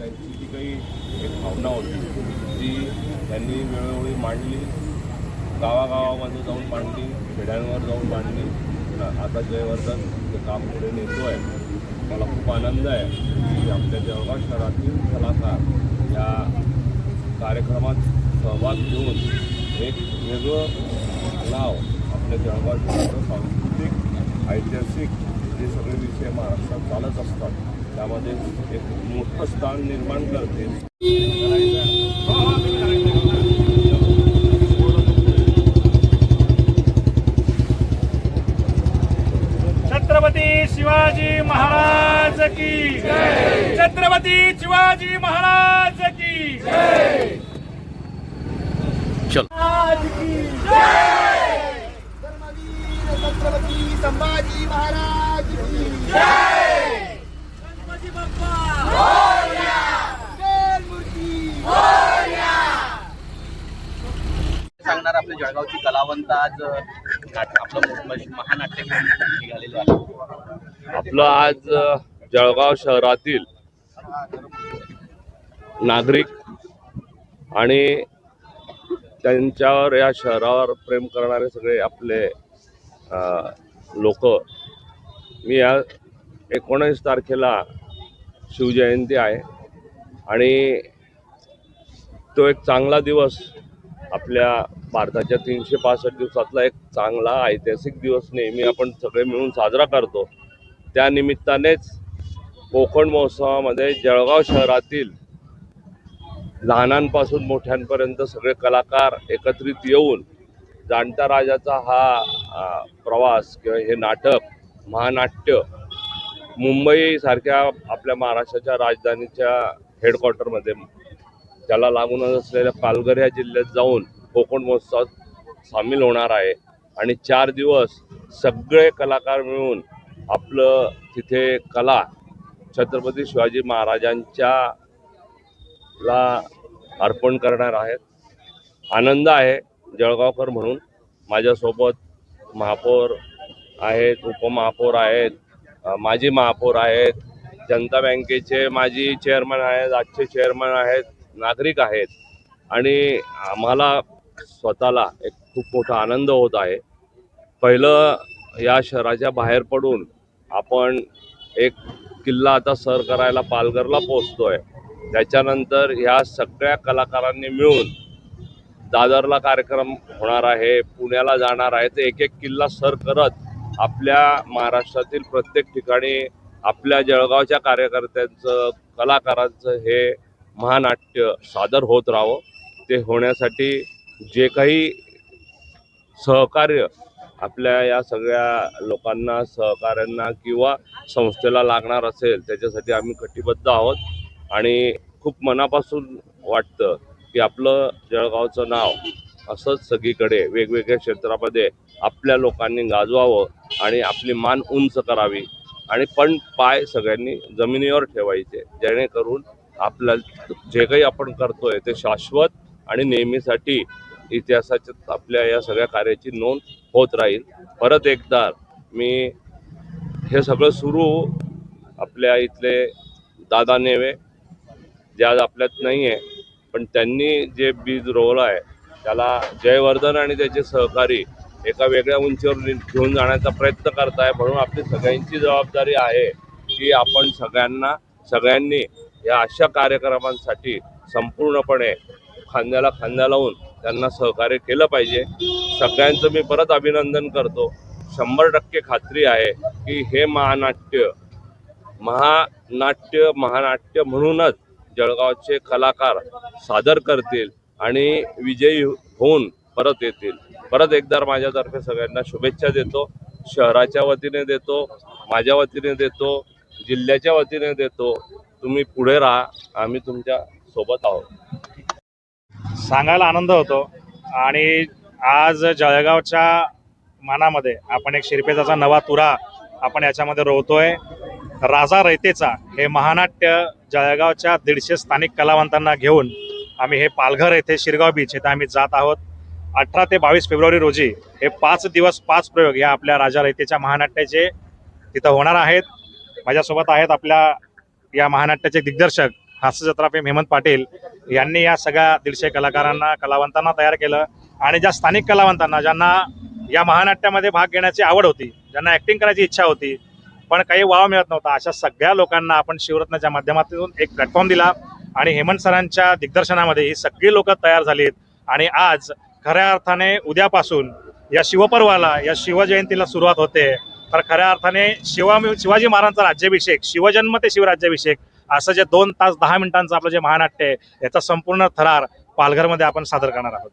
त्यांची जी काही एक भावना होती ती त्यांनी वेळोवेळी मांडली. गावागावामध्ये जाऊन मांडली खेड्यांवर जाऊन मांडली. आता जयवर्धन ते काम पुढे नेतो आहे. मला खूप आनंद आहे की आपल्या जळगाव शहरातील कलाकार या कार्यक्रमात सहभाग घेऊन एक वेगळं नाव आपल्या जळगाव शहराचं सांस्कृतिक ऐतिहासिक हे सगळे विषय महाराष्ट्रात चालत असतात त्यामध्ये एक मोठं स्थान निर्माण करतील छत्रपती शिवाजी महाराज की छत्रपती शिवाजी महाराज की महाराज की धर्मवीर छत्रपती संभाजी महाराज की गणपती बाप्पा मूर्ती सांगणार आपल्या जळगावची कलावंत आज आपलं महानाट्य निघालेलं आहे. आपलं आज जळगाव शहरातील नागरिक आणि त्यांच्यावर या शहरावर प्रेम करणारे सगळे आपले लोक. मी या एकोणीस तारखेला शिवजयंती आहे आणि तो एक चांगला दिवस आपल्या भारताच्या तीनशे पासष्ट दिवसातला एक चांगला ऐतिहासिक दिवस नेहमी आपण सगळे मिळून साजरा करतो. त्या निमित्तानेच कोकण महोत्सवामध्ये जळगाव शहरातील लहानांपासून मोठ्यांपर्यंत सगळे कलाकार एकत्रित येऊन जाणता राजाचा हा प्रवास किंवा हे नाटक महानाट्य मुंबईसारख्या आपल्या महाराष्ट्राच्या राजधानीच्या हेडक्वार्टरमध्ये त्याला लागूनच असलेल्या पालघर या जिल्ह्यात जाऊन कोकण महोत्सवात सामील होणार आहे. आणि चार दिवस सगळे कलाकार मिळून आपलं तिथे कला छत्रपती शिवाजी महाराजांच्या ला अर्पण करणार आहेत. आनंद आहे जळगावकर म्हणून. माझ्यासोबत महापौर आहेत उपमहापौर आहेत माजी महापौर आहेत जनता बँकेचे माजी चेअरमन आहेत आजचे चेअरमन आहेत नागरिक आहेत. आणि आम्हाला स्वतःला एक खूप मोठा आनंद होत आहे. पहिलं या शहराच्या बाहेर पडून आपण एक किल्ला आता सर करायला पालघरला पोचतोय त्याच्यानंतर ह्या सगळ्या कलाकारांनी मिळून दादरला कार्यक्रम होणार आहे पुण्याला जाणार आहे. ते एक एक किल्ला सर करत आपल्या महाराष्ट्रातील प्रत्येक ठिकाणी आपल्या जळगावच्या कार्यकर्त्यांचं कलाकारांचं हे महानाट्य सादर होत राहावं. ते होण्यासाठी जे काही सहकार्य आपल्या या सगळ्या लोकांना सहकाऱ्यांना किंवा संस्थेला लागणार असेल त्याच्यासाठी आम्ही कटिबद्ध आहोत. आणि खूप मनापासून वाटतं की आपलं जळगावचं नाव असंच सगळीकडे वेगवेगळ्या क्षेत्रामध्ये आपल्या लोकांनी गाजवावं आणि आपली मान उंच करावी. आणि पण पाय सगळ्यांनी जमिनीवर ठेवायचे जेणेकरून आपल्या जे काही आपण करतोय ते शाश्वत आणि नेहमीसाठी इतिहासाच्या आपल्या या सगळ्या कार्याची नोंद होत राहील. परत एकदा मी हे सगळं सुरू आपल्या इथले दादा नेवे जे आज आपल्यात नाही आहे पण त्यांनी जे बीज रोवलं आहे त्याला जयवर्धन आणि त्याचे सहकारी एका वेगळ्या उंचीवर घेऊन जाण्याचा प्रयत्न करत आहे म्हणून आपली सगळ्यांची जबाबदारी आहे की आपण सगळ्यांना सगळ्यांनी या अशा कार्यक्रमांसाठी संपूर्णपणे खांद्याला खांदा लावून त्यांना सहकार्य केलं पाहिजे. सगळ्यांचं मी परत अभिनंदन करतो. शंभर टक्के खात्री आहे की हे महानाट्य महानाट्य महानाट्य म्हणूनच जळगावचे कलाकार सादर करतील आणि विजयी होऊन परत येतील. परत एकदा माझ्यातर्फे सगळ्यांना शुभेच्छा देतो. शहराच्या वतीने देतो माझ्या वतीने देतो जिल्ह्याच्या वतीने देतो. तुम्ही पुढे राहा. आम्ही तुमच्यासोबत आहोत. सांगायला आनंद होतो. आणि आज जळगावच्या मनामध्ये आपण एक शिरपेचाचा नवा तुरा आपण याच्यामध्ये रोवतोय. राजा रयतेचा हे महानाट्य जळगावच्या दीडशे स्थानिक कलावंतांना घेऊन आम्ही हे पालघर येथे शिरगाव बीच येथे आम्ही जात आहोत. अठरा ते बावीस फेब्रुवारी रोजी हे पाच दिवस पाच प्रयोग या आपल्या राजा रयतेच्या महानाट्याचे तिथं होणार आहेत. माझ्यासोबत आहेत आपल्या या महानाट्याचे दिग्दर्शक हास्यजत्रा हेमंत पाटील यांनी या सगळ्या दीडशे कलाकारांना कलावंतांना तयार केलं. आणि ज्या स्थानिक कलावंतांना ज्यांना या महानाट्यामध्ये भाग घेण्याची आवड होती ज्यांना ऍक्टिंग करायची इच्छा होती पण काही वाव मिळत नव्हता अशा सगळ्या लोकांना आपण शिवरत्नाच्या माध्यमातून एक प्लॅटफॉर्म दिला. आणि हेमंत सरांच्या दिग्दर्शनामध्ये ही सगळी लोक तयार झालीत. आणि आज खऱ्या अर्थाने उद्यापासून या शिवपर्वाला या शिवजयंतीला सुरुवात होते. तर खऱ्या अर्थाने शिवा शिवाजी महाराजांचा राज्याभिषेक शिवजन्म ते शिवराज्याभिषेक असं जे दोन तास दहा मिनिटांचं आपलं जे महानाट्य आहे याचा संपूर्ण थरार पालघरमध्ये आपण सादर करणार आहोत.